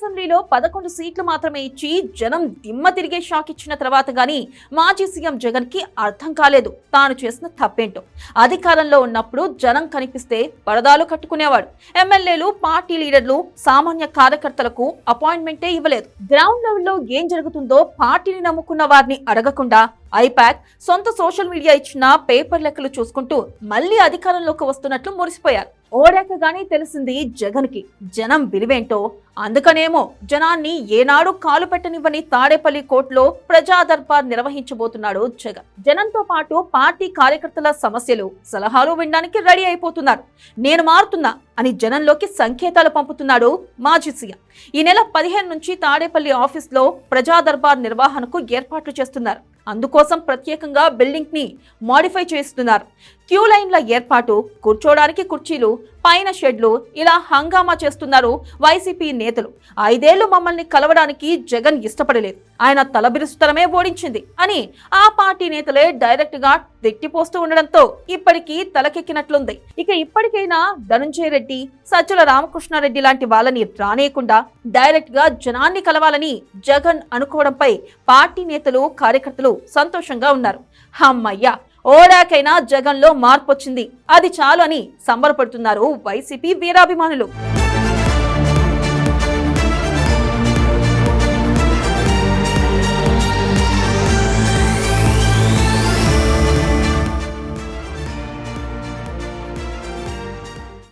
అసెంబ్లీలో పదకొండు సీట్లు మాత్రమే ఇచ్చి జనం దిమ్మ తిరిగే షాక్ ఇచ్చిన తర్వాత గాని మాజీ సీఎం జగన్కి అర్థం కాలేదు. తాను చేసిన తప్పేంటో. అధికారంలో ఉన్నప్పుడు జనం కనిపిస్తే పరదాలు కట్టుకునేవాడు. ఎమ్మెల్యేలు పార్టీ లీడర్లు సామాన్య కార్యకర్తలకు అపాయింట్మెంటే ఇవ్వలేదు. గ్రౌండ్ లెవెల్లో ఏం జరుగుతుందో పార్టీని నమ్ముకున్న వారిని అడగకుండా ఐపాక్ సొంత సోషల్ మీడియా ఇచ్చిన పేపర్ లెక్కలు చూసుకుంటూ మళ్ళీ అధికారంలోకి వస్తున్నట్లు మురిసిపోయారు. ఓడాకగానే తెలిసింది జగన్కి జనం విలువేంటో? అందుకనేమో జనాన్ని ఏనాడు కాలు పెట్టనివ్వని తాడేపల్లి కోర్టులో ప్రజా దర్బార్ నిర్వహించబోతున్నాడు జగన్. జనంతో పాటు పార్టీ కార్యకర్తల సమస్యలు సలహాలు వినడానికి రెడీ అయిపోతున్నారు. నేను మారుతున్నా అని జనంలోకి సంకేతాలు పంపుతున్నాడు మాజీ సీఎం. ఈ నెల పదిహేను నుంచి తాడేపల్లి ఆఫీస్లో ప్రజా దర్బార్ నిర్వహణకు ఏర్పాట్లు చేస్తున్నారు. అందుకోసం ప్రత్యేకంగా బిల్డింగ్ని మాడిఫై చేస్తున్నారు. క్యూ లైన్ల ఏర్పాటు కూర్చోడానికి కుర్చీలు పైన షెడ్లు ఇలా హంగామా చేస్తున్నారు వైసీపీ నేతలు. ఐదేళ్ళు మమ్మల్ని కలవడానికి జగన్ ఇష్టపడలేదు. ఆయన తలబిరుస్తరమే ఓడించింది అని ఆ పార్టీ నేతలే డైరెక్ట్గా తిట్టిపోస్తూ ఉండడంతో ఇప్పటికీ తలకెక్కినట్లుంది. ఇక ఇప్పటికైనా ధనుంజయ రెడ్డి సజ్జల రామకృష్ణారెడ్డి లాంటి వాళ్ళని రానేయకుండా డైరెక్ట్గా జనాన్ని కలవాలని జగన్ అనుకోవడంపై పార్టీ నేతలు కార్యకర్తలు సంతోషంగా ఉన్నారు. హమ్మయ్యా ఓడాకైనా జగన్లో మార్పు వచ్చింది అది చాలు అని సంబరపడుతున్నారు వైసీపీ వీరాభిమానులు.